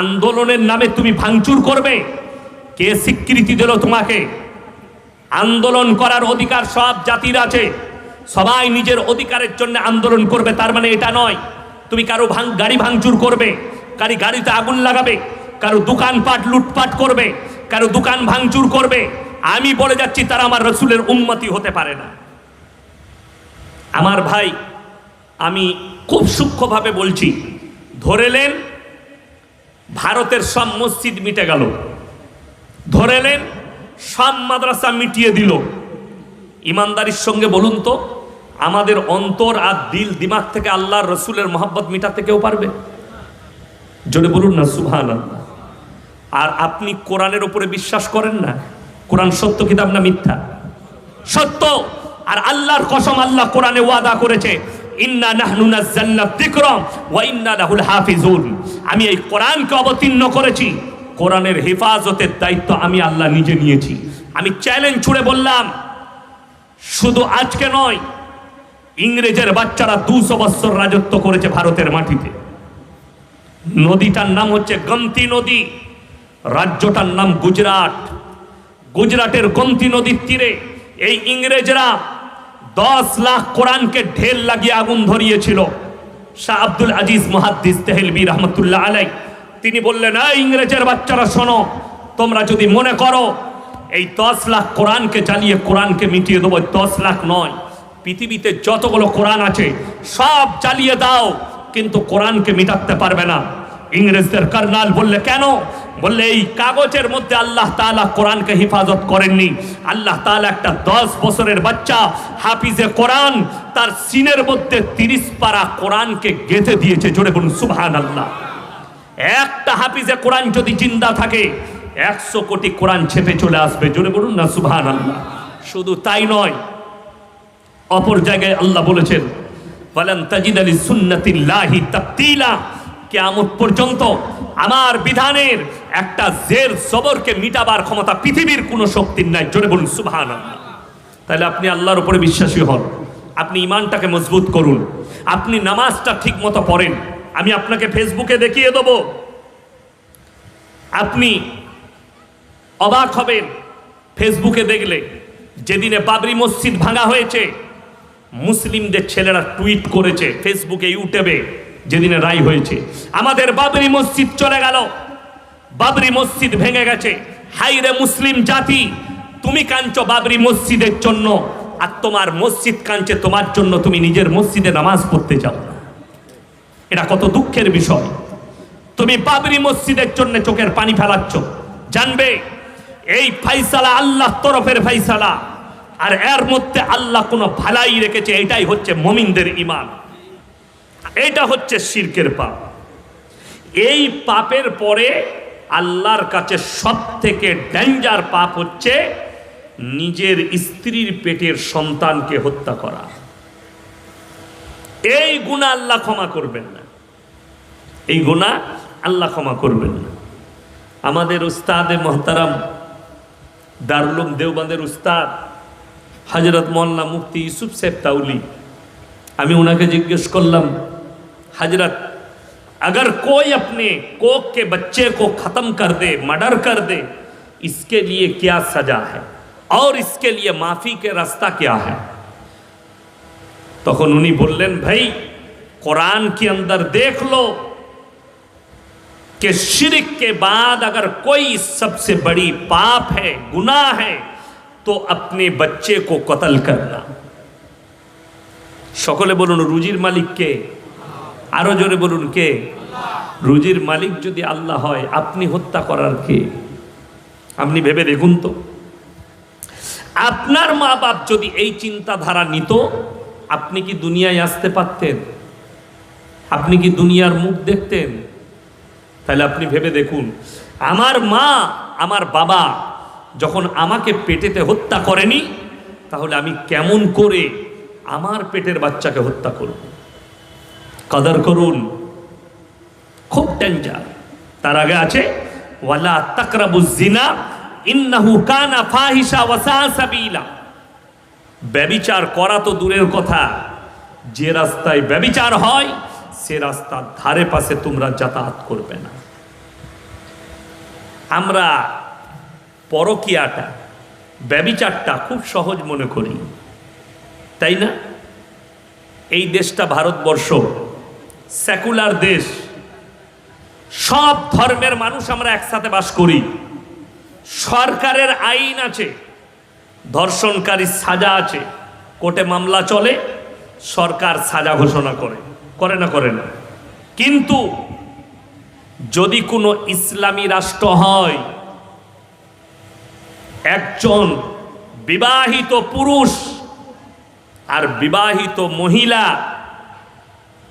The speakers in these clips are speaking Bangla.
আন্দোলনের নামে তুমি ভাঙচুর করবে? কে স্বীকৃতি দিল তোমাকে? আন্দোলন করার অধিকার সব জাতির আছে। সবাই নিজের অধিকারের জন্য আন্দোলন করবে, তার মানে এটা নয়। তুমি কারও ভাঙ, গাড়ি ভাঙচুর করবে, কারি গাড়িতে আগুন লাগাবে, কারও দোকানপাট লুটপাট করবে, কারও দোকান ভাঙচুর করবে। আমি বলে যাচ্ছি, তারা আমার রসুলের উন্মতি হতে পারে না। আমার ভাই, আমি খুব সূক্ষ্মভাবে বলছি ধরেলেন ভারতের সব মসজিদ মিটে গেল। ধরেলেন সব মাদ্রাসা মিটিয়ে দিল। ইমানদারির সঙ্গে বলুন তো, আমাদের অন্তর আর দিল দিমাগ থেকে আল্লাহর রসুলের মোহাব্বত মিটাতে কেউ পারবে? জোরে বলুন না আল্লাহ আর আপনি কোরআনের উপরে বিশ্বাস করেন না? কোরআন সত্য কিতাব না মিথ্যা? সত্য! আর আল্লাহর কসম আল্লাহ কোরআনে ওয়াদা করেছে, ইন্না নাহনু নাযালনা যিকরা ওয়া ইন্না লাহুল হাফিজুন। আমি এই কোরআনকে অবতীর্ণ করেছি। কোরআনের হেফাজতের দায়িত্ব আমি আল্লাহ নিজে নিয়েছি। আমি চ্যালেঞ্জ ছুড়ে বললাম, শুধু আজকে নয়, ইংরেজের বাচ্চারা দুশো বৎসর রাজত্ব করেছে ভারতের মাটিতে। নদীটার নাম হচ্ছে গমতি নদী, রাজ্যটার নাম গুজরাট। গুজরাটের গমতি নদীর তীরে এই ইংরেজরা দশ লাখ কোরআনকে ঢেল লাগিয়ে আগুন ধরিয়েছিল। শাহ আব্দুল আজিজ মহাদ্দিস তেহলবি রহমতুল্লাহ আলাই তিনি বললেন ইংরেজের বাচ্চারা, শোনো, তোমরা যদি মনে করো, এই দশ লাখ কোরআনকে চালিয়ে কোরআনকে মিটিয়ে দেবো দশ লাখ নয়। পৃথিবীতে যতগুলো কোরআন আছে, সব চালিয়ে দাও, কিন্তু কোরআনকে মিটাতে পারবে না। ইংরেজদের কার্নাল বললে কেন? বললে, এই কাগজের মধ্যে আল্লাহ তাআলা কোরআনকে হেফাজত করেননি। আল্লাহ তাআলা একটা দশ বছরের বাচ্চা, হাফিজে কোরআন, তার সিনের মধ্যে তিরিশ পারা কোরআনকে গেঁথে দিয়েছে। জোরে বলুন সুবহান আল্লাহ একটা হাফিজে কোরআন যদি জিন্দা থাকে, একশো কোটি কোরআন ছেপে চলে আসবে। জোরে বলুন না সুবহান আল্লাহ শুধু তাই নয়, অপর জায়গায় আল্লাহ বলেছেন বলেন তাজিদ আলী সুন্নতিল্লাহি তাবতিলা। কেয়ামত পর্যন্ত আমার বিধানের একটা জের সবরকে মিটাবার ক্ষমতা পৃথিবীর কোনো শক্তির নাই। জোরে বলুন সুবহান তাহলে আপনি আল্লাহর উপরে বিশ্বাসী হন। আপনি ইমানটাকে মজবুত করুন। আপনি নামাজটা ঠিক মতো পড়েন। আমি আপনাকে ফেসবুকে দেখিয়ে দেবো। আপনি অবাক হবেন ফেসবুকে দেখলে। যেদিনে বাবরি মসজিদ ভাঙা হয়েছে, মুসলিমদের ছেলেরা টুইট করেছে ফেসবুকে, ইউটিউবে। যেদিনে রায় হয়েছে। আমাদের বাবরি মসজিদ চলে গেল। বাবরি মসজিদ ভেঙে গেছে। হাইরে মুসলিম জাতি, তুমি কাঁদছো বাবরি মসজিদের জন্য, আর তোমার মসজিদ কাঁদছে তোমার জন্য, তুমি নিজের মসজিদে নামাজ পড়তে যাও। এটা কত দুঃখের বিষয়। তুমি বাবরি মসজিদের জন্য চোখের পানি ফেলাচ্ছ। জানবে, এই ফাইসালা আল্লাহ তরফের ফাইসালা আর এর মধ্যে আল্লাহ কোনো ভালাই রেখেছে, এটাই হচ্ছে মমিনদের ইমান এটা হচ্ছে শিরকের পাপ। এই পাপের পরে আল্লাহর কাছে সব থেকে ডেঞ্জার পাপ হচ্ছে নিজের স্ত্রীর পেটের সন্তানকে হত্যা করা। এই গুণা আল্লাহ ক্ষমা করবেন না। এই গুণা আল্লাহ ক্ষমা করবেন না। আমাদের উস্তাদে মহতারাম দারুলুম দেওবাদের উস্তাদ হজরত মোল্লা মুফতি ইউসুফ সাহেব তাউলি আমি ওনাকে জিজ্ঞেস করলাম हजरत अगर कोई अपने कोक के बच्चे को ख़त्म कर दे मर्डर कर दे इसके लिए क्या सजा है और इसके लिए माफ़ी के रास्ता क्या है তখন উনি বললেন ভাই कुरान के अंदर देख लो कि शिरक के बाद अगर कोई सबसे बड़ी पाप है गुनाह है तो अपने बच्चे को कत्ल करना সকলে বলুন রুজির মালিক কে আরও জোরে বলুন কে? রুজির মালিক যদি আল্লাহ হয়, আপনি হত্যা করার কে? আপনি ভেবে দেখুন তো। আপনার মা বাপ যদি এই চিন্তাধারা নিত, আপনি কি দুনিয়ায় আসতে পারতেন? আপনি কি দুনিয়ার মুখ দেখতেন? তাহলে আপনি ভেবে দেখুন, আমার মা, আমার বাবা যখন আমাকে পেটেতে হত্যা করেনি, তাহলে আমি কেমন করে আমার পেটের বাচ্চাকে হত্যা করব? কদর করুন। খুব ডেঞ্জার তার আগে আছে, ওয়ালা তাকরাবুজ জিনা ইন্নাহু কানা ফাহিশা ওয়াসা সাবিলা। ব্যবিচার করা তো দূরের কথা। যে রাস্তায় ব্যবিচার হয়, সে রাস্তার ধারে পাশে তোমরা যাতায়াত করবে না। আমরা পরকিয়াটা, ব্যবিচারটা খুব সহজ মনে করি। তাই না? এই দেশটা ভারতবর্ষ সেকুলার দেশ। সব ধর্মের মানুষ আমরা একসাথে বাস করি। সরকারের আইন আছে ধর্ষণকারী সাজা আছে। কোর্টে মামলা চলে, সরকার সাজা ঘোষণা করে। করে না করে না। কিন্তু যদি কোনো ইসলামী রাষ্ট্র হয়, একজন বিবাহিত পুরুষ আর বিবাহিত মহিলা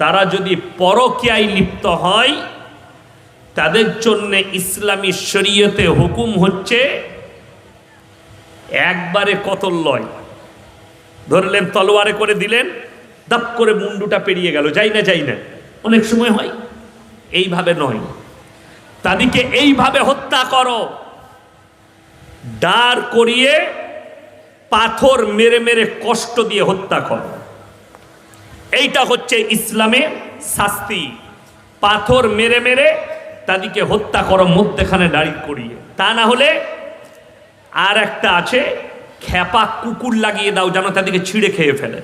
তারা যদি পরকীয়ায় লিপ্ত হয়, তাদের জন্য ইসলামী শরীয়তে হুকুম হচ্ছে, একবারে কতল লয়। ধরলেন, তলোয়ারে করে দিলেন, দাপ করে মুন্ডুটা পেরিয়ে গেল, যাই না যাই না। অনেক সময় হয়, এইভাবে নয়। তাদেরকে এইভাবে হত্যা করো। দাঁড় করিয়ে পাথর মেরে মেরে কষ্ট দিয়ে হত্যা করো। এইটা হচ্ছে ইসলামে শাস্তি। পাথর মেরে মেরে তাদেরকে হত্যা করো মধ্যেখানে দাঁড়িয়ে করিয়ে। তা না হলে আর একটা আছে খেপা কুকুর লাগিয়ে দাও যেন তাদেরকে ছিঁড়ে খেয়ে ফেলে।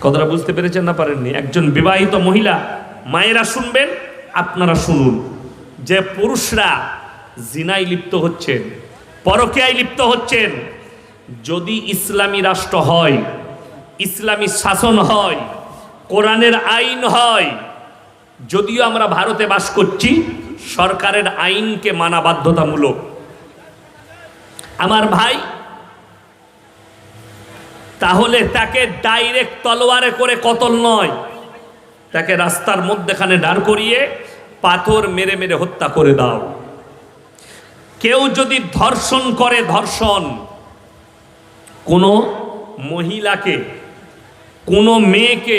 কথাটা বুঝতে পেরেছেন না পারেননি? একজন বিবাহিত মহিলা, মায়েরা শুনবেন, আপনারা শুনুন। যে পুরুষরা জিনায় লিপ্ত হচ্ছেন, পরকীয়ায় লিপ্ত হচ্ছেন, যদি ইসলামী রাষ্ট্র হয় ইসলামী শাসন হয়, কোরআনের আইন হয়, যদিও আমরা ভারতে বাস করছি, সরকারের আইনকে মানা বাধ্যতামূলক। আমার ভাই, তাহলে তাকে ডাইরেক্ট তলোয়ারে করে কতল নয়। তাকে রাস্তার মধ্যেখানে দাঁড় করিয়ে পাথর মেরে মেরে হত্যা করে দাও। কেউ যদি ধর্ষণ করে ধর্ষণ, কোনো মহিলাকে কোনো মেয়েকে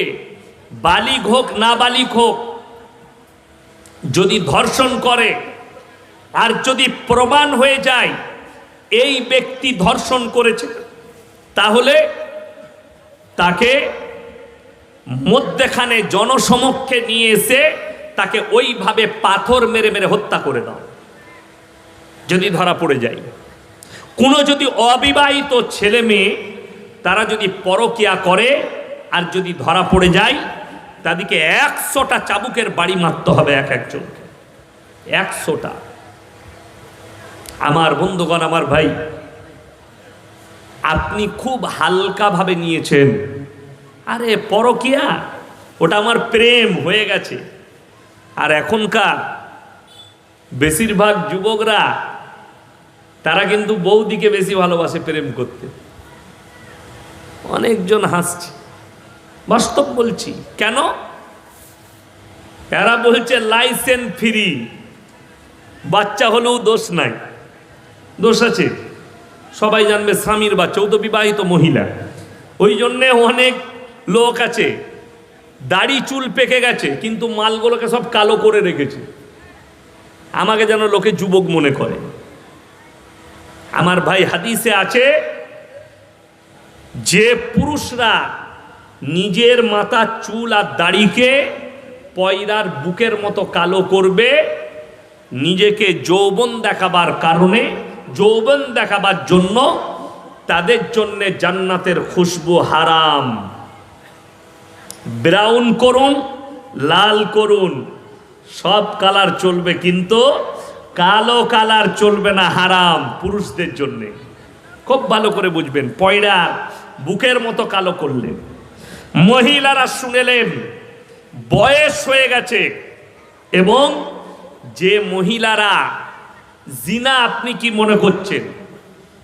বালিক হোক না বালিক হোক, যদি ধর্ষণ করে আর যদি প্রমাণ হয়ে যায় এই ব্যক্তি ধর্ষণ করেছে, তাহলে তাকে মধ্যেখানে জনসমক্ষে নিয়ে এসে তাকে ওইভাবে পাথর মেরে মেরে হত্যা করে দাও, যদি ধরা পড়ে যায়। কোনো যদি অবিবাহিত ছেলে মেয়ে তারা যদি পরকিয়া করে আর যদি ধরা পড়ে যায়, তাদেরকে একশোটা চাবুকের বাড়ি মারতে হবে এক একজনকে একশোটা। আমার বন্ধুগণ, আমার ভাই, আপনি খুব হালকাভাবে নিয়েছেন। আরে পরকিয়া, ওটা আমার প্রেম হয়ে গেছে। আর এখনকার বেশিরভাগ যুবকরা, তারা কিন্তু বৌদিকে বেশি ভালোবাসে প্রেম করতে। অনেকজন হাসছে। বাস্তব বলছি। কেন? এরা বলছে লাইসেন্স ফ্রি বাচ্চা হলেও দোষ নাই। দোষ আছে। সবাই জানবে স্বামীর বাচ্চা, ও তো বিবাহিত মহিলা। ওই জন্যে অনেক লোক আছে, দাড়ি চুল পেকে গেছে, কিন্তু মালগুলোকে সব কালো করে রেখেছে। আমাকে যেন লোকে যুবক মনে করে। আমার ভাই হাদিসে আছে, যে পুরুষরা নিজের মাথা, চুল আর দাড়িকে পয়রার বুকের মতো কালো করবে। নিজেকে যৌবন দেখাবার কারণে, যৌবন দেখাবার জন্য তাদের জন্যে জান্নাতের খুশবু হারাম। ব্রাউন করুন, লাল করুন, সব কালার চলবে কিন্তু কালো কালার চলবে না, হারাম পুরুষদের জন্যে। খুব ভালো করে বুঝবেন, পয়রা বুকের মতো কালো করলেন মহিলারা শুনেলেন, বয়স হয়ে গেছে এবং যে মহিলারা জিনা আপনি কি মনে করছেন?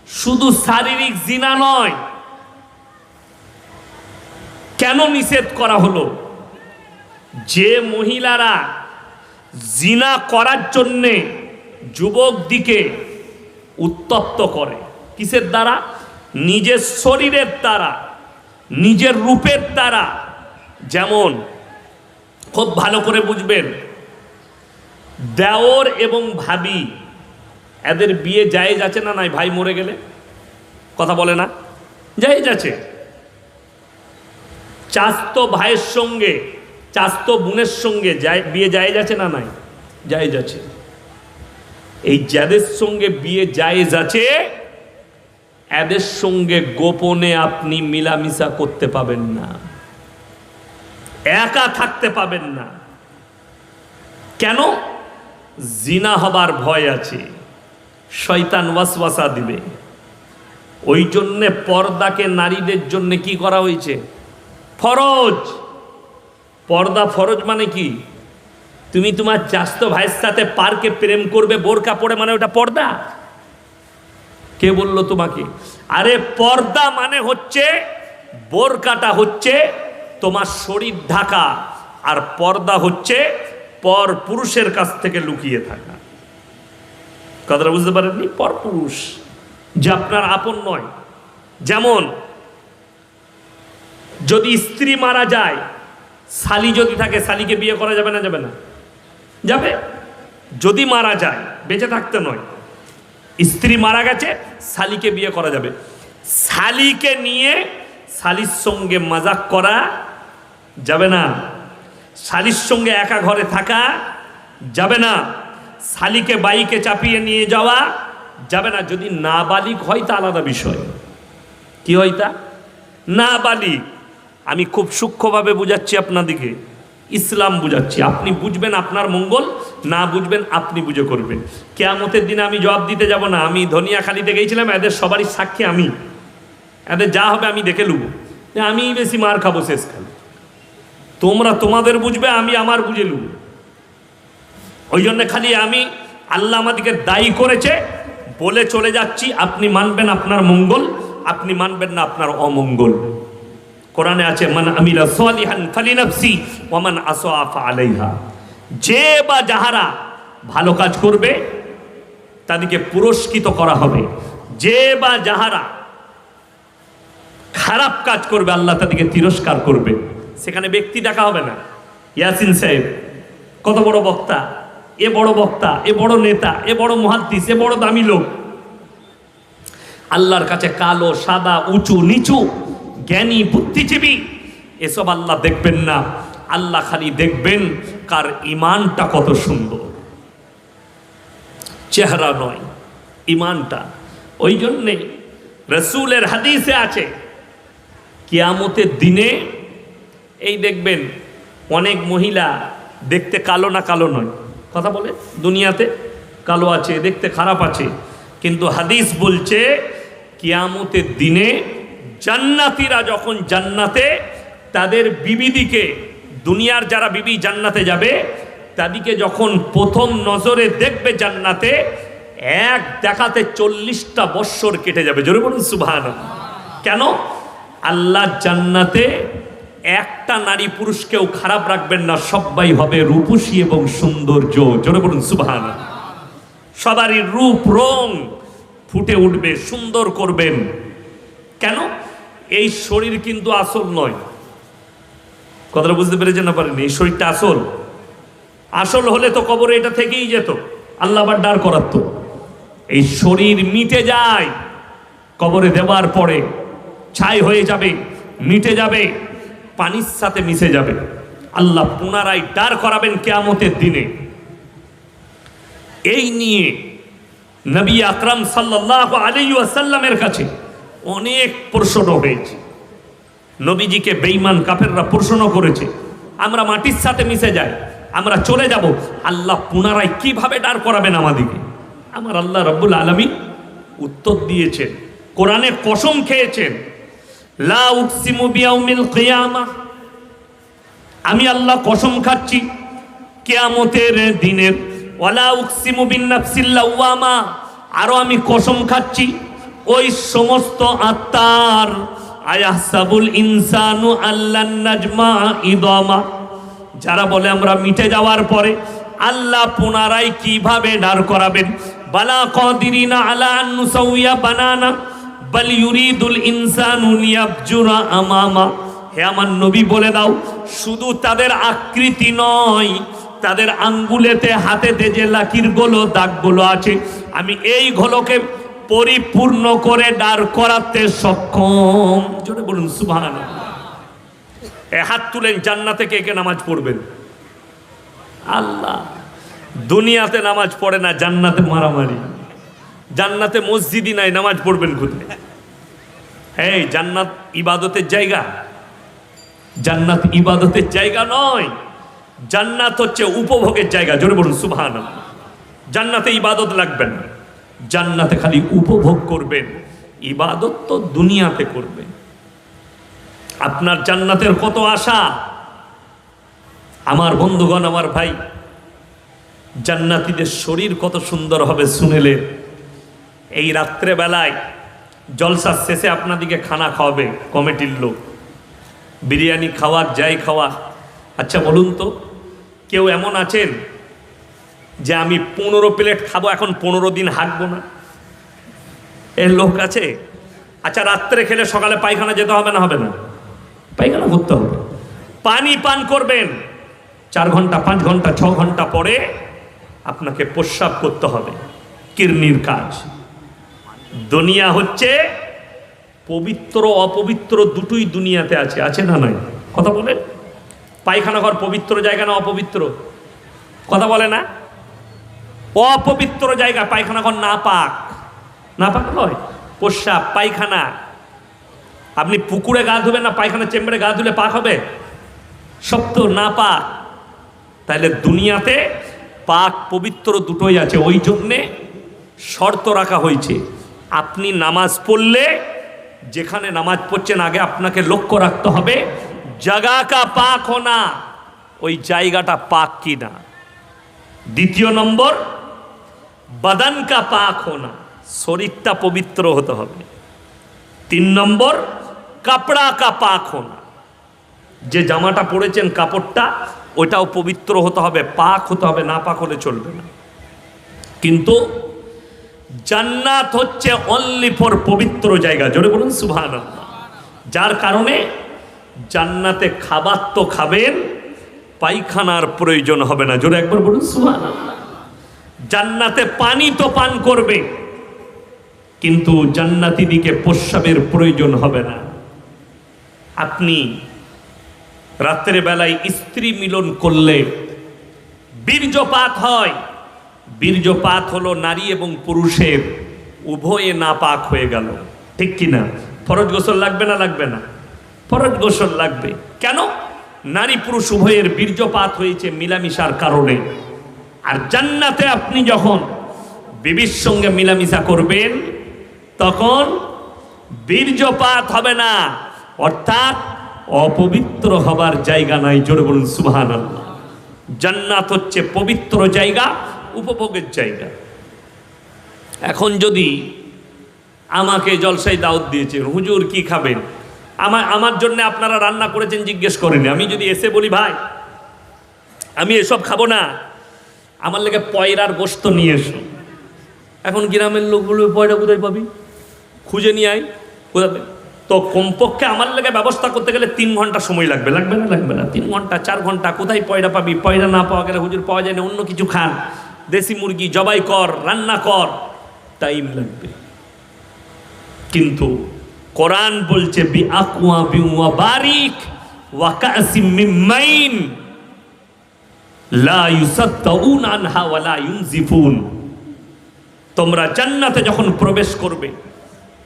শুধু শারীরিক জিনা নয়, কেন নিষেধ করা হলো? যে মহিলারা জিনা করার জন্যে যুবক দিকে উত্তপ্ত করে, কিসের দ্বারা? নিজের শরীরের দ্বারা। নিজের রূপের দ্বারা। যেমন, খুব ভালো করে বুঝবেন, দেওর এবং ভাবি, এদের বিয়ে জায়েজ আছে না নাই? ভাই মরে গেলে? কথা বলে না? জায়েজ আছে। চাস্তো ভাইয়ের সঙ্গে, চাস্তো বোনের সঙ্গে যায়, বিয়ে জায়েজ আছে না নাই? জায়েজ আছে। এই যাদের সঙ্গে বিয়ে জায়েজ আছে এদের সঙ্গে গোপনে আপনি মিলামিশা করতে পাবেন না। একা থাকতে পাবেন না। কেন? জিনা হবার ভয় আছে। শয়তান ওয়াসওয়াসা দিবে। ওই জন্যে পর্দাকে নারীদের জন্য কি করা হয়েছে? ফরজ। পর্দা ফরজ মানে কি? তুমি তোমার চাস্ত ভাইয়ের সাথে পার্কে প্রেম করবে, বোরকা পরে মানে ওটা পর্দা? কে বলল তোমাকে? আরে পর্দা মানে হচ্ছে, বোরকাটা হচ্ছে তোমার শরীর ঢাকা, আর পর্দা হচ্ছে পর পুরুষের কাছ থেকে লুকিয়ে থাকা। কথাটা বুঝতে পারেননি? পর পুরুষ, যে আপনার আপন নয়। যেমন, যদি স্ত্রী মারা যায়, শালি যদি থাকে, শালিকে বিয়ে করা যাবে না? যাবে না। যাবে। যদি মারা যায়, বেঁচে থাকতে নয়। স্ত্রী মারা গেছে শালিকে বিয়ে করা যাবে। শালিকে নিয়ে শালির সঙ্গে মজাক করা যাবে না। শালির সঙ্গে একা ঘরে থাকা যাবে না। শালিকে বাইকে চাপিয়ে নিয়ে যাওয়া যাবে না। যদি নাবালিক হয় তা আলাদা বিষয়। কি হয় তা? নাবালিক। আমি খুব সূক্ষ্মভাবে বুঝাচ্ছি আপনাদিকে ইসলাম বুঝাচ্ছি। আপনি বুঝবেন আপনার মঙ্গল, না বুঝবেন আপনি বুঝে করবেন। কেয়ামতের দিনে আমি জবাব দিতে যাব না। আমি ধনিয়া ধনিয়াখালিতে গেছিলাম, এদের সবারই সাক্ষী আমি। এদের যা হবে আমি দেখে লুব। আমি বেশি মার খাব শেষ শেষকালে তোমরা তোমাদের বুঝবে, আমি আমার বুঝে লুব। ওই জন্য খালি আমি আল্লাহ আমাদেরকে দায়ী করেছে, বলে চলে যাচ্ছি। আপনি মানবেন আপনার মঙ্গল, আপনি মানবেন না আপনার অমঙ্গল। কোরআনে আছে, মান আমিলা সালিহান ফালিনাফসি ওয়া মান আলাইহা। যে বা যাহারা ভালো কাজ করবে, তাদেরকে পুরস্কৃত করা হবে। যে বা যাহারা খারাপ কাজ করবে, আল্লাহ তাদেরকে তিরস্কার করবে। সেখানে ব্যক্তি দেখা হবে না। ইয়াসিন সাহেব, কত বড় বক্তা, এ বড় বক্তা, এ বড় নেতা, এ বড় মহাদ্দিস, এ বড় দামি লোক। আল্লাহর কাছে কালো, সাদা, উঁচু, নিচু জ্ঞানী, বুদ্ধিজীবী, এসব আল্লাহ দেখবেন না। আল্লাহ খালি দেখবেন কার ইমানটা কত সুন্দর। চেহারা নয় ইমানটা ওই জন্যে রসুলের হাদিসে আছে, কিয়ামতের দিনে এই দেখবেন অনেক মহিলা দেখতে কালো না কালো নয়। কথা বলে, দুনিয়াতে কালো আছে, দেখতে খারাপ আছে। কিন্তু হাদিস বলছে, কিয়ামতের দিনে জান্নাতিরা যখন জান্নাতে, তাদের বিবিদিকে, দুনিয়ার যারা বিবি জান্নাতে যাবে তাদেরকে যখন প্রথম নজরে দেখবে জান্নাতে, এক দেখাতে চল্লিশটা বৎসর কেটে যাবে। জোরে বলুন সুভান কেন? আল্লাহ জান্নাতে একটা নারী পুরুষকেও খারাপ রাখবেন না সবাই হবে রূপসী এবং সৌন্দর্য। জোরে বলুন সুভান সবারই রূপ, রং ফুটে উঠবে, সুন্দর করবেন। কেন? এই শরীর কিন্তু আসল নয়। কথাটা বুঝতে পেরেছেন না পারেন এই শরীরটা আসল। আসল হলে তো কবরে এটা থেকেই যেত। আল্লাহ আবার ডার করাতো। এই শরীর মিটে যায়, কবরে দেওয়ার পরে ছাই হয়ে যাবে, মিটে যাবে, পানির সাথে মিশে যাবে। আল্লাহ পুনরায় ডার করাবেন কেয়ামতের দিনে। এই নিয়ে নবী আকরাম সাল্লাহ আলী আসাল্লামের কাছে অনেক প্রশ্ন হয়েছে। নবীজিকে বেঈমান কাফেররা প্রশ্ন করেছে, আমরা মাটির সাথে মিশে যাই, আমরা চলে যাব, আল্লাহ পুনরায় কীভাবে দাঁড় করাবেন আমাদেরকে? আমার আল্লাহ রব্বুল আলমী উত্তর দিয়েছেন কোরআনে কসম খেয়েছেন, লা উকসিমু বিয়াউমিল কিয়ামা। আমি আল্লাহ কসম খাচ্ছি, কেয়ামতের দিনের, ওয়ালা উকসিমু বিন নাফসিল লাওয়ামা। আরও আমি কসম খাচ্ছি ওই সমস্ত আত্মার, আয়াহসাবুল ইনসানু আল্লান নাজমা ইদমা। যারা বলে আমরা মিটে যাওয়ার পরে আল্লাহ পুনরায় কীভাবে দাঁড় করাবেন? বালা কদিরিনা আলা আন নুসাউইয়া বানানা, বাল ইউরিদুল ইনসানু আমামা। হে আমার নবী বলে দাও, শুধু তাদের আকৃতি নয়, তাদের আঙ্গুলেতে, হাতেতে যে লাকির গোলো, দাগগুলো আছে, আমি এই ঘোলকে পরিপূর্ণ করে দাঁড় করাতে সক্ষম। জোরে বলুন এ হাত তুলেন, জান্নাতে কে কে নামাজ পড়বেন? আল্লাহ। দুনিয়াতে নামাজ পড়ে না, জান্নাতে মারামারি। জান্নাতে মসজিদই নাই, নামাজ পড়বেন কোথায়? এই, জান্নাত ইবাদতের জায়গা। জান্নাত ইবাদতের জায়গা নয়, জান্নাত হচ্ছে উপভোগের জায়গা। জোরে বলুন সুবহান জান্নাতে ইবাদত লাগবেন না। জান্নাতে খালি উপভোগ করবেন, ইবাদত তো দুনিয়াতে করবেন। আপনার জান্নাতের কত আশা? আমার বন্ধুগণ, আমার ভাই, জান্নাতীদের শরীর কত সুন্দর হবে শুনেলে। এই রাত্রে বেলায় জলসার শেষে আপনাদিকে খানা খাওয়াবে কমিটির লোক। বিরিয়ানি খাওয়া, যাই খাওয়া। আচ্ছা বলুন তো, কেউ এমন আছেন যে আমি পনেরো প্লেট খাব, এখন পনেরো দিন হাঁটবো না। এর লোক আছে আচ্ছা রাত্রে খেলে সকালে পায়খানা যেতে হবে না হবে না? পায়খানা করতে হবে। পানি পান করবেন। চার ঘণ্টা, পাঁচ ঘণ্টা, ছ ঘণ্টা পরে আপনাকে প্রস্রাব করতে হবে। কিডনির কাজ। দুনিয়া হচ্ছে পবিত্র, অপবিত্র দুটোই দুনিয়াতে আছে। আছে না নয় কথা বলেন? পায়খানা ঘর পবিত্র জায়গা না অপবিত্র? কথা বলে না? অপবিত্র জায়গা, পায়খানা ঘর না পাক। না পাক নয়, প্রস্রাব, পায়খানা। আপনি পুকুরে গা ধুবেন না, পায়খানা চেম্বারে গা ধুলে পাক হবে? সব তো না পাক। তাহলে দুনিয়াতে পাক পবিত্র দুটোই আছে, ওই জন্যে শর্ত রাখা হয়েছে। আপনি নামাজ পড়লে, যেখানে নামাজ পড়ছেন, আগে আপনাকে লক্ষ্য রাখতে হবে, জাগা কা পাক হোনা ওই জায়গাটা পাক কি না দ্বিতীয় নম্বর বাদান কা পাক হোনা, শরীরটা পবিত্র হতে হবে। তিন নম্বর, কাপড়া কা পাক হোনা। যে জামাটা পরেছেন কাপড়টা, ওটাও পবিত্র হতে হবে, পাক হতে হবে, না পাক হলে চলবে না। কিন্তু জান্নাত হচ্ছে অনলি ফর পবিত্র জায়গা, জোরে বলুন সুভান যার কারণে জান্নাতে খাবার তো খাবেন, পায়খানার প্রয়োজন হবে না, জোরে একবার বলুন সুভান জান্নাতে পানি তো পান করবে, কিন্তু জান্নাতি দিকে প্রস্রাবের প্রয়োজন হবে না। আপনি রাত্রের বেলায় স্ত্রী মিলন করলে বীর্যপাত হয়। বীর্যপাত হলো নারী এবং পুরুষের উভয়ে নাপাক হয়ে গেল। ঠিক কি না? ফরজ গোসল লাগবে না লাগবে না? ফরজ গোসল লাগবে। কেন? নারী পুরুষ উভয়ের বীর্যপাত হয়েছে মিলামিশার কারণে। আর জান্নাতে আপনি যখন বিবির সঙ্গে মিলামিশা করবেন, তখন বীর্যপাত হবে না। অর্থাৎ অপবিত্র হবার জায়গা নাই। জোরে বলুন আল্লাহ জান্নাত হচ্ছে পবিত্র জায়গা, উপভোগের জায়গা। এখন যদি আমাকে জলসাই দাওয়াত দিয়েছেন, হুজুর কি খাবেন? আমার আমার জন্য আপনারা রান্না করেছেন, জিজ্ঞেস করেনি। আমি যদি এসে বলি, ভাই, আমি এসব খাব না। আমার লেগে পয়রার গোস্ত নিয়ে এসো। এখন গ্রামের লোক বলবে পয়রা কোথায় পাবি? খুঁজে নিয়ে আয়, কোথায় তো কমপক্ষে আমার লেগে ব্যবস্থা করতে গেলে তিন ঘণ্টা সময় লাগবে। লাগবে না লাগবে না। তিন ঘণ্টা, চার ঘণ্টা, কোথায় পয়রা পাবি? পয়রা না পাওয়া গেলে হুজুর পাওয়া যায় না, অন্য কিছু খান। দেশি মুরগি, জবাই কর, রান্না কর। টাইম লাগবে। কিন্তু কোরআন বলছে, বি আকুয়া বিউয়া বারিক ওয়াকাসিম মিন মাইন লা ইউসাদ্দাউন আনহা ওয়া লা ইউনজিফুন তোমরা জান্নাতে যখন প্রবেশ করবে,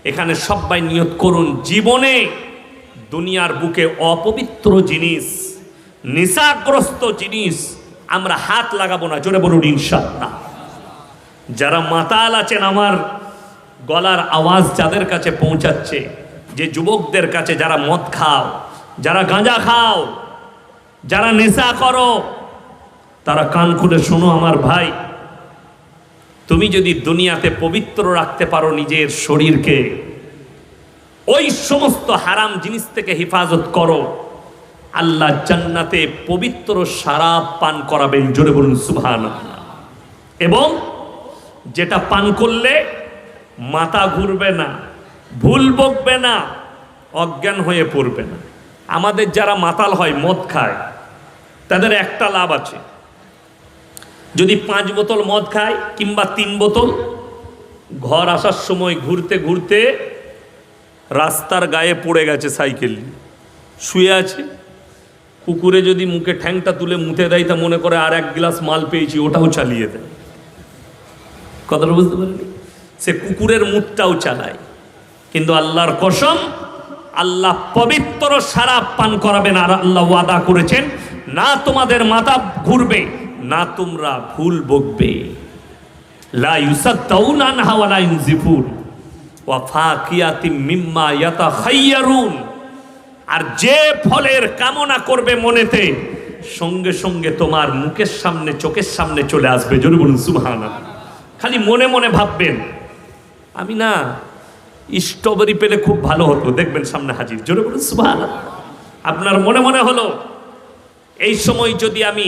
এখানে সবাই নিয়ত করুন, জীবনে দুনিয়ার বুকে অপবিত্র জিনিস নিশাগ্রস্ত জিনিস আমরা হাত লাগাবো না, জোরে বলুন, ইনশাআল্লাহ। যারা মাতাল আছেন, আমার গলার আওয়াজ যাদের কাছে পৌঁছাচ্ছে, যে যুবকদের কাছে যারা মদ খাও, যারা গাঁজা খাও, যারা নেশা করো তারা কান খুলে শোনো আমার ভাই। তুমি যদি দুনিয়াতে পবিত্র রাখতে পারো নিজের শরীরকে, ওই সমস্ত হারাম জিনিস থেকে হেফাজত করো। আল্লাহ জান্নাতে পবিত্র সারাপ পান করাবেন, জোরে বলুন সুভান এবং যেটা পান করলে মাথা ঘুরবে না, ভুল বকবে না, অজ্ঞান হয়ে পড়বে না। আমাদের যারা মাতাল হয়, মদ খায়, তাদের একটা লাভ আছে। যদি পাঁচ বোতল মদ খায় কিংবা তিন বোতল, ঘর আসার সময় ঘুরতে ঘুরতে রাস্তার গায়ে পড়ে গেছে সাইকেল শুয়ে আছে। কুকুরে যদি মুখে ঠ্যাংটা তুলে মুতে দেয়, তা মনে করে আর এক গ্লাস মাল পেয়েছি, ওটাও চালিয়ে দেয়। কথাটা বুঝতে পারলি? সে কুকুরের মুখটাও চালায়। কিন্তু আল্লাহর কসম, আল্লাহ পবিত্র সারা পান করাবেন আর আল্লাহ ওয়াদা করেছেন, না তোমাদের মাথা ঘুরবে। না তোমরা ভুল বকবে। লা ওয়া মিম্মা আর যে ফলের কামনা করবে মনেতে, সঙ্গে সঙ্গে তোমার মুখের সামনে, চোখের সামনে চলে আসবে। জোরে বলুন, সুবহানাল্লাহ। খালি মনে মনে ভাববেন, আমি না স্ট্রবেরি পেলে খুব ভালো হতো। দেখবেন সামনে হাজির। জোরে বলুন আপনার মনে মনে হলো, এই সময় যদি আমি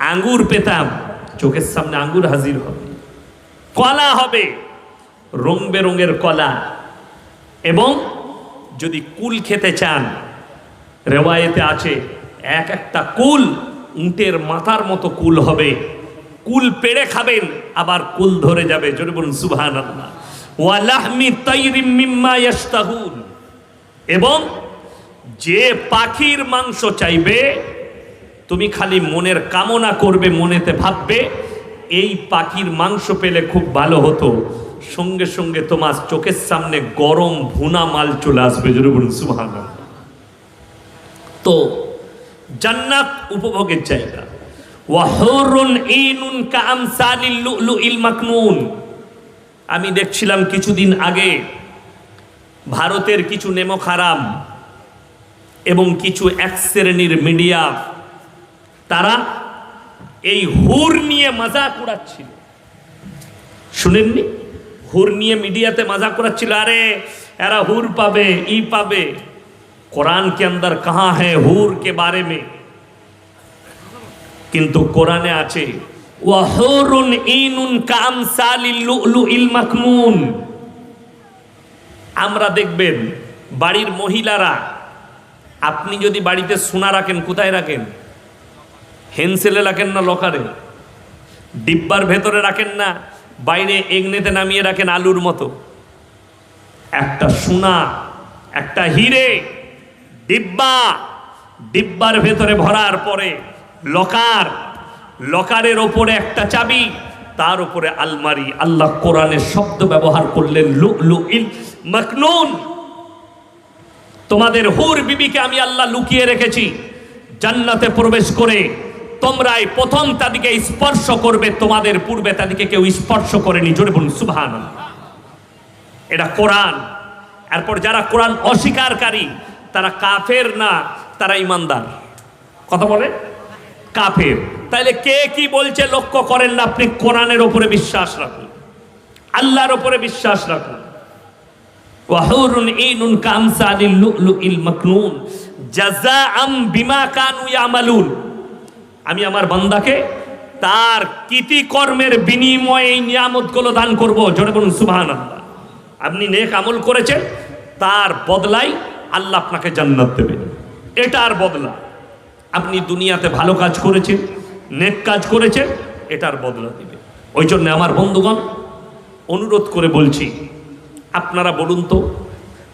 আঙ্গুর পেতাম, চোখের সামনে আঙ্গুর হাজির হবে। কলা হবে, রং বেরঙের কলা। এবং যদি কুল খেতে চান, রেওয়ায়েতে আছে এক একটা কুল, উঁটের মাথার মতো কুল হবে। কুল পেড়ে খাবেন, আবার কুল ধরে যাবে। যদি বলুন সুভান এবং যে পাখির মাংস চাইবে তুমি খালি মনের কামনা করবে, মনেতে ভাববে, এই পাখির মাংস পেলে খুব ভালো হতো। সঙ্গে সঙ্গে তোমার চোখের সামনে গরম ভুনা মাল চলে আসবে তো জান্নাত উপভোগের জায়গা। আমি দেখছিলাম কিছুদিন আগে ভারতের কিছু নেমো খারাম এবং কিছু এক শ্রেণির মিডিয়া তারা এই হুর নিয়ে মজাক উড়াচ্ছিল। শুনেননি? হুর নিয়ে মিডিয়াতে মজাক উড়াচ্ছিল, আরে এরা হুর পাবে, ই পাবে। কোরআন কে অন্দর কাহা হ্যাঁ হুর কে বারে মে? কিন্তু কোরআনে আছে ইনুন কাম আমরা দেখবেন, বাড়ির মহিলারা, আপনি যদি বাড়িতে সোনা রাখেন, কোথায় রাখেন? হেনসেলে রাখেন না লকারে। ডিব্বার ভেতরে রাখেন না, বাইরে এগনেতে নামিয়ে রাখেন আলুর মতো। একটা সোনা, একটা হিরে, ডিব্বা, ডিব্বার ভেতরে ভরার পরে লকার, লকারের ওপরে একটা চাবি, তার উপরে আলমারি। আল্লাহ কোরআনের শব্দ ব্যবহার করলেন লু লু ইল মকনুন। তোমাদের হুর বিবিকে আমি আল্লাহ লুকিয়ে রেখেছি, জান্নাতে প্রবেশ করে তোমরাই প্রথম তাদেরকে স্পর্শ করবে, তোমাদের পূর্বে তাদেরকে কেউ স্পর্শ করেনি। জোরে বলুন সুবহান এটা কোরআন। এরপর যারা কোরআন অস্বীকারী, তারা কাফের না, তারা ইমানদার। কথা বলে? কাফের। তাইলে কে কি বলছে লক্ষ্য করেন না, আপনি কোরআনের ওপরে বিশ্বাস রাখুন। আল্লাহর ওপরে বিশ্বাস রাখুন। ওয়াহুরুন ইনুন কামসালিল লুলুইল মাকনুন। জাযাআম বিমা কানু ইয়ামালুন। আমি আমার বান্দাকে তার কৃতি কর্মের বিনিময়ে এই নিয়ামতগুলো দান করব। জোরে বলুন, সুবহানাল্লাহ। আপনি নেক আমল করেছেন, তার বদলাই আল্লাহ আপনাকে জান্নাত দেবে। এটার বদলা। আপনি দুনিয়াতে ভালো কাজ করেছেন, নেক কাজ করেছেন, এটার বদলা দিবে। ওই জন্য আমার বন্ধুগণ, অনুরোধ করে বলছি, আপনারা বলুন তো,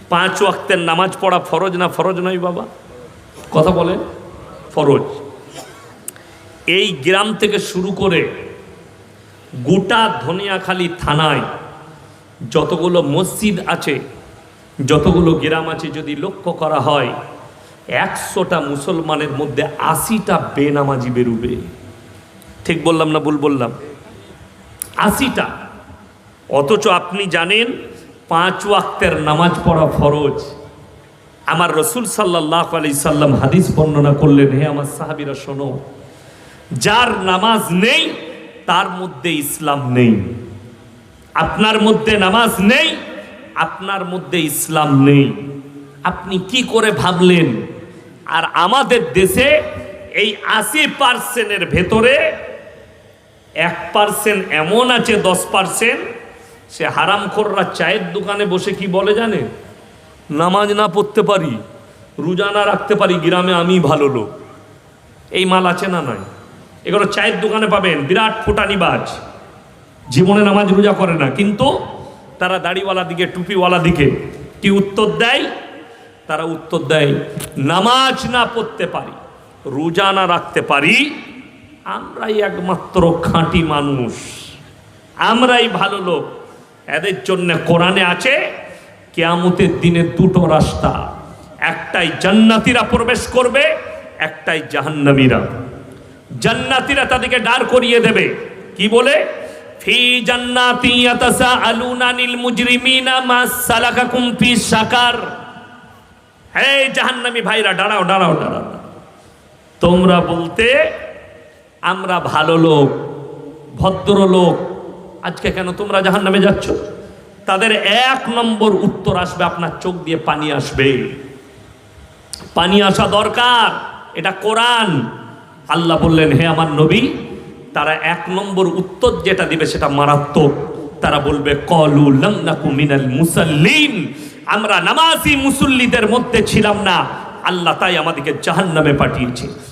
পাঁচ ওয়াক্তের নামাজ পড়া ফরজ না ফরজ নয় বাবা? কথা বলেন, ফরজ। এই গ্রাম থেকে শুরু করে গোটা ধনিয়াখালী থানায় যতগুলো মসজিদ আছে, যতগুলো গ্রাম আছে যদি লক্ষ্য করা হয়, একশোটা মুসলমানের মধ্যে আশিটা বেনামাজি বেরুবে। ঠিক বললাম না ভুল বললাম? আশিটা। অথচ আপনি জানেন, পাঁচ ওয়াক্তের নামাজ পড়া ফরজ। আমার রসুল সাল্লাহ আলি সাল্লাম হাদিস বর্ণনা করলেন, হে আমার সাহাবিরা, শোনো যার নামাজ নেই, তার মধ্যে ইসলাম নেই। আপনার মধ্যে নামাজ নেই, আপনার মধ্যে ইসলাম নেই। আপনি কি করে ভাবলেন? আর আমাদের দেশে এই আশি পার্সেন্টের ভেতরে এক পার্সেন্ট এমন আছে, দশ পার্সেন্ট, সে হারামখোররা চায়ের দোকানে বসে কি বলে জানে? নামাজ না পড়তে পারি, রোজা না রাখতে পারি, গ্রামে আমি ভালো লোক। এই মাল আছে না নয় এগুলো চায়ের দোকানে পাবেন, বিরাট ফুটানিবাজ জীবনে নামাজ রোজা করে না, কিন্তু তারা দাড়িওয়ালা দিকে, টুপিওয়ালা দিকে কি উত্তর দেয়? তারা উত্তর দেয়, নামাজ না পড়তে পারি, রোজা না রাখতে পারি, আমরাই একমাত্র খাঁটি মানুষ, আমরাই ভালো লোক। এদের জন্য কোরআনে আছে, কেয়ামতের দিনে দুটো রাস্তা, একটাই জান্নাতিরা প্রবেশ করবে, একটাই জাহান্নামীরা। জান্নাতিরা তাদেরকে দাঁড় করিয়ে দেবে। কি বলে? ফি জান্নাতি ইয়াতাসাআলুনা আনিল মুজরিমিনা মা সালাকাকুম ফি সাকার হে জাহান্নামী ভাইরা দাঁড়াও। তোমরা বলতে, আমরা ভালো লোক, ভদ্র লোক, আজকে কেন তোমরা জাহান্নামে যাচ্ছ? তাদের এক নম্বর উত্তর আসবে, আপনার চোখ দিয়ে পানি আসবে। পানি আসা দরকার, এটা কোরআন। আল্লাহ বললেন, হে আমার নবী, তারা এক নম্বর উত্তর যেটা দিবে সেটা মারাত্মক। তারা বলবে, কলু লামনাকু মিনাল আমরা নামাজি মুসল্লিদের মধ্যে ছিলাম না। আল্লাহ তাই আমাদেরকে জাহান্নামে পাঠিয়েছে।